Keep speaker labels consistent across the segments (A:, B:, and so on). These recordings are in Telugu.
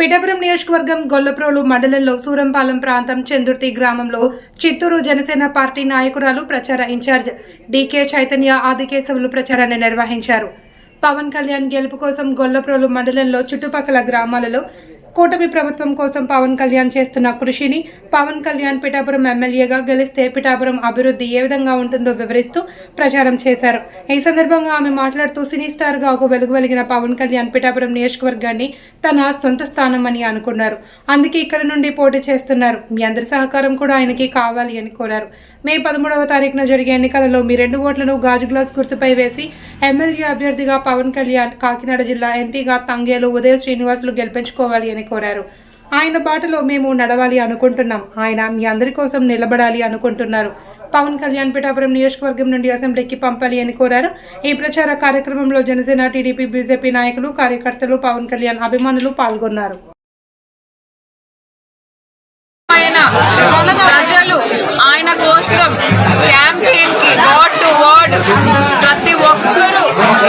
A: పిఠాపురం నియోజకవర్గం గొల్లప్రోలు మండలంలో సూరంపాలెం ప్రాంతం చందుర్తి గ్రామంలో చిత్తూరు జనసేన పార్టీ నాయకురాలు ప్రచార ఇన్ఛార్జ్ డీకే చైతన్య ఆదికేశవులు ప్రచారాన్ని నిర్వహించారు. పవన్ కళ్యాణ్ గెలుపు కోసం గొల్లప్రోలు మండలంలో చుట్టుపక్కల గ్రామాలలో కూటమి ప్రభుత్వం కోసం పవన్ కళ్యాణ్ చేస్తున్న కృషిని పవన్ కళ్యాణ్ పిఠాపురం ఎమ్మెల్యేగా గెలిస్తే పిఠాపురం అభివృద్ధి ఏ విధంగా ఉంటుందో వివరిస్తూ ప్రచారం చేశారు. ఈ సందర్భంగా ఆమె మాట్లాడుతూ సినీ స్టార్గా ఒక వెలుగు వెలిగిన పవన్ కళ్యాణ్ పిఠాపురం నియోజకవర్గాన్ని తన సొంత స్థానం అని అనుకున్నారు. అందుకే ఇక్కడ నుండి పోటీ చేస్తున్నారు. మీ అందరి సహకారం కూడా ఆయనకి కావాలి అని కోరారు. మే పదమూడవ తారీఖున జరిగే ఎన్నికలలో మీ రెండు ఓట్లను గాజు గ్లాస్ గుర్తుపై వేసి ఎమ్మెల్యే అభ్యర్థిగా పవన్ కళ్యాణ్ కాకినాడ జిల్లా ఎంపీగా తంగేలు ఉదయ శ్రీనివాసులు గెలిపించుకోవాలి అని కోరారు. ఆయన బాటలో మేము నడవాలి అనుకుంటున్నాం. ఆయన మీ అందరి కోసం నిలబడాలి అనుకుంటున్నారు. పవన్ కళ్యాణ్ పిఠాపురం నియోజకవర్గం నుండి అసెంబ్లీకి పంపాలి అని కోరారు. ఈ ప్రచార కార్యక్రమంలో జనసేన టీడీపీ బీజేపీ నాయకులు కార్యకర్తలు పవన్ కళ్యాణ్ అభిమానులు పాల్గొన్నారు.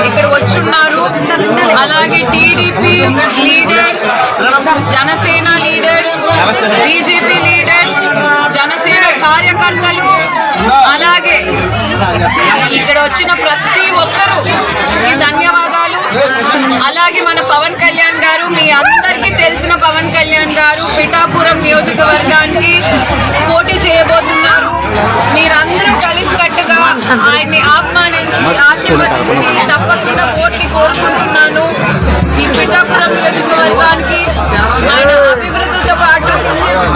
B: ఇక్కడ వచ్చున్నారు. అలాగే TDP leaders Janasena leaders BJP leaders Janasena కార్యకర్తలు అలాగే ఇక్కడ వచ్చిన ప్రతి ఒక్కరూ ధన్యవాదాలు. అలాగే మన పవన్ కళ్యాణ్ గారు మీ అందరికీ తెలిసిన పవన్ కళ్యాణ్ గారు పిఠాపురం నియోజకవర్గానికి పోటీ చేయబోతున్నారు. మీరందరూ కలిసికట్టుగా ఆయన్ని ఆత్మ ఆశీర్వదించి తప్పకుండా. ఓట్ని కోరుకుంటున్నాను. ఈ పిఠాపురం నియోజకవర్గానికి ఆయన అభివృద్ధితో పాటు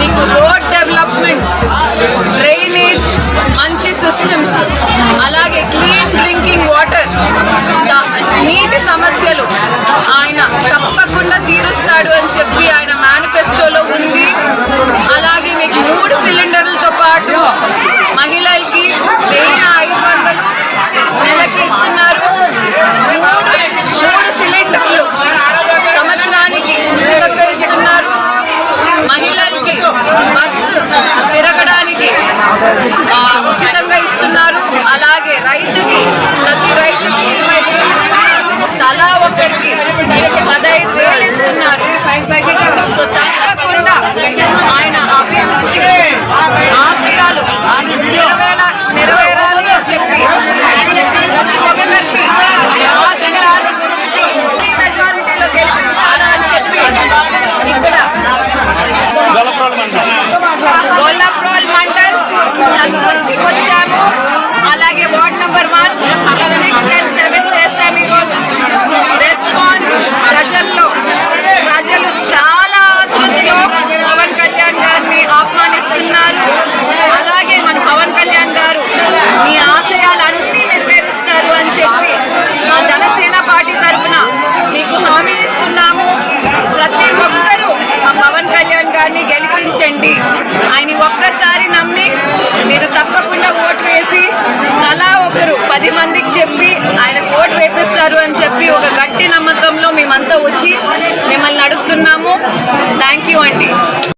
B: మీకు రోడ్ డెవలప్మెంట్స్ డ్రైనేజ్ మంచి సిస్టమ్స్ అలాగే క్లీన్ డ్రింకింగ్ వాటర్ నీటి సమస్యలు ఆయన తప్పకుండా తీరుస్తాడు అని చెప్పి ఆయన మేనిఫెస్టోలో ఉంది. అలాగే మీకు మూడు సిలిండర్లతో తలా పది మందికి చెప్పి ఆయన కోట్ వేపిస్తారు అని చెప్పి ఒక గట్టి నమ్మకంలో మేమంతా వచ్చి మిమ్మల్ని అడుగుతున్నాము. థ్యాంక్ యూ అండి